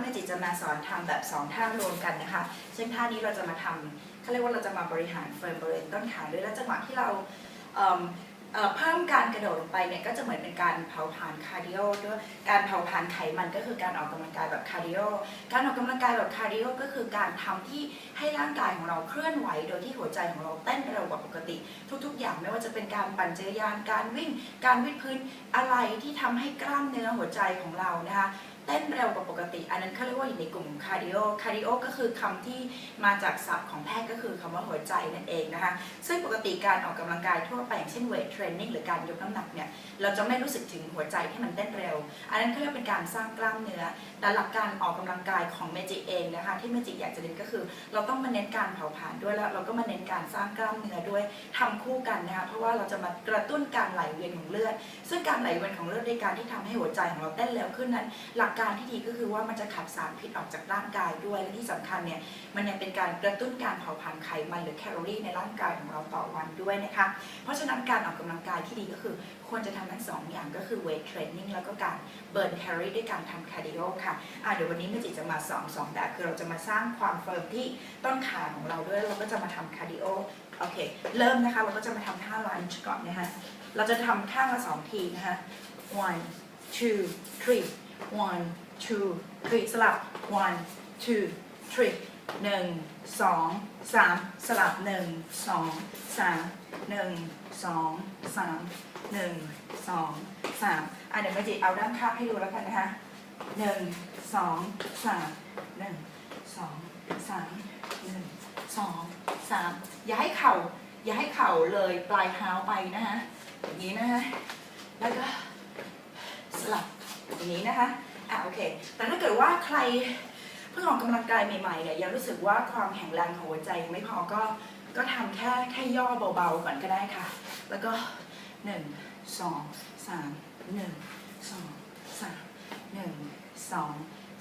เมจิจะมาสอนทำแบบ 2 ท่ารวมกันนะคะ ซึ่งท่านี้เราจะมาทำเขาเรียกว่าเราจะมาบริหารเฟิร์มบริเวณต้นขาด้วยและจังหวะที่เราเเเพิ่มการกระโดดลงไปเนี่ยก็จะเหมือนเป็นการเผาผลาญคาร์ดิโอด้วยการเผาผลาญไขมันก็คือการออกกำลังกายแบบคาร์ดิโอการออกกำลังกายแบบคาร์ดิโอก็คือการทำที่ให้ร่างกายของเราเคลื่อนไหว โดยที่หัวใจของเราเต้นเร็วกว่าปกติ ทุก ๆ อย่างไม่ว่าจะเป็นการปั่นจักรยานการวิ่ง การวิดพื้นอะไรที่ทำให้กล้ามเนื้อหัวใจของเรานะคะเต้นเร็ว กว่าปกติ อันนั้นเขาเรียกว่าอยู่ในกลุ่มคาร์ดิโอคาร์ดิโอก็คือคำที่มาจากศัพท์ของแพทย์ก็คือคำว่าหัวใจนั่นเองนะคะ ซึ่งปกติการออกกำลังกายทั่วไปอย่างเช่นเวทเทรนนิ่งหรือการยกน้ำหนักเนี่ยเราจะไม่รู้สึกถึงหัวใจที่มันเต้นเร็ว อันนั้นเขาเรียกเป็นการสร้างกล้ามเนื้อ แต่หลักการออกกำลังกายของเมจิเองนะคะที่เมจิอยากจะเน้นก็คือ เราต้องมาเน้นการเผาผลาญด้วยแล้วเราก็มาเน้นการสร้างกล้ามเนื้อด้วยทำคู่กันนะคะเพราะว่าเราจะมากระตุ้นการไหลเวียนของเลือด ซึ่งการไหลเวียนของเลือดในการที่ทำให้หัวใจของเราเต้นเร็วขึ้นนั้น หลักการที่ดีก็คือว่ามันจะขับสารพิษออกจากร่างกายด้วย และที่สำคัญเนี่ยมันยังเป็นการกระตุ้นการเผาผลาญไขมันหรือแคลอรี่ในร่างกายของเราต่อวันด้วยนะคะ เพราะฉะนั้นการออกกำลังกายที่ดีก็คือ ควรจะทำทั้งสองอย่างก็คือเวทเทรนนิ่งแล้วก็การเบิร์นแคลอรี่ด้วยการทำคาร์ดิโอค่ะะเดี๋ยววันนี้เมจิจะมาสอนสองแบบคือเราจะมาสร้างความเฟิร์มที่ต้นขาของเราด้วยแล้วเราก็จะมาทำคาร์ดิโอโอเค เริ่มนะคะ เราก็จะมาทำท่าลันช์ก่อนนะคะเราจะทำข้างละสองทีนะคะ one two three one two three สลับ one two three หนึ่งสองสามสลับหนึ่งสองสามหนึ่งสองสามหนึ่งสองสามอะเดี๋ยวเมจิเอาด้านข้างให้ดูแล้วกันนะคะหนึ่งสองสามหนึ่งสองสามหนึ่งสองสามอย่าให้เข่าอย่าให้เข่าเลยปลายเท้าไปนะคะอย่างนี้นะคะแล้วก็สลับอย่างนี้นะคะ อะโอเค แต่ถ้าเกิดว่าใครเพิ่งออกกำลังกายใหม่ๆเนี่ยยังรู้สึกว่าความแข็งแรงของหัวใจยังไม่พอก็ก็ทำแค่แค่ย่อเบาๆก่อนก็ได้ค่ะ แล้วก็หนึ่งสองสามหนึ่งสองสามหนึ่งสอง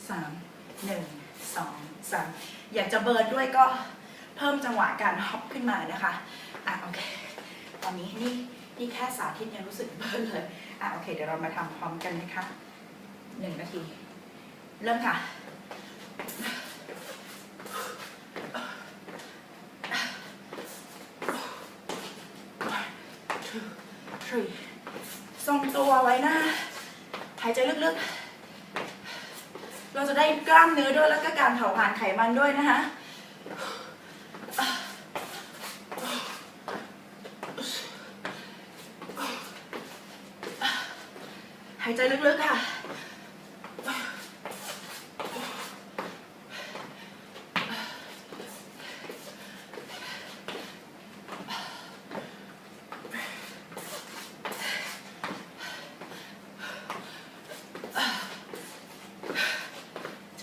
สามหนึ่งสองสามอยากจะเบิร์นด้วยก็เพิ่มจังหวะการฮอปขึ้นมานะคะ อะโอเค ตอนนี้นี่นี่แค่สาธิตยังรู้สึกเบิร์นเลย อะโอเค เดี๋ยวเรามาทำพร้อมกันนะคะ หนึ่งนาที เริ่มค่ะ two three ทรงตัวไว้นะหายใจลึกๆ เราจะได้กล้ามเนื้อด้วยแล้วก็การเผาผลาญไขมันด้วยนะคะหายใจลึกๆค่ะ จะ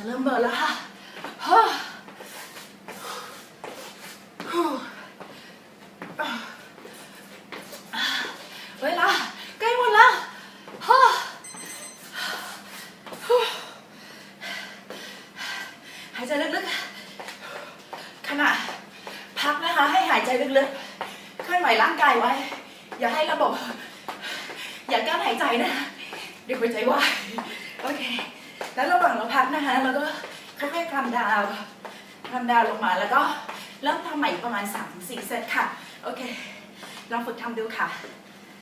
เริ่มเบิร์นแล้วค่ะฮ่าฮู้เวลาใกล้หมดแล้วฮ่าฮู้หายใจลึกๆ ขณะพักนะคะ ให้หายใจลึกๆ เคลื่อนไหวร่างกายไว้ อย่าให้ระบบ อย่ากั้นหายใจนะ เดี๋ยวหัวใจวายโอเค แล้วระหว่างเราพักนะคะเราก็ค่อยๆคลำดาวคลำดาวลงมาแล้วก็เริ่มทำใหม่ประมาณ3-4เซตค่ะ โอเค ลองฝึกทำดูค่ะ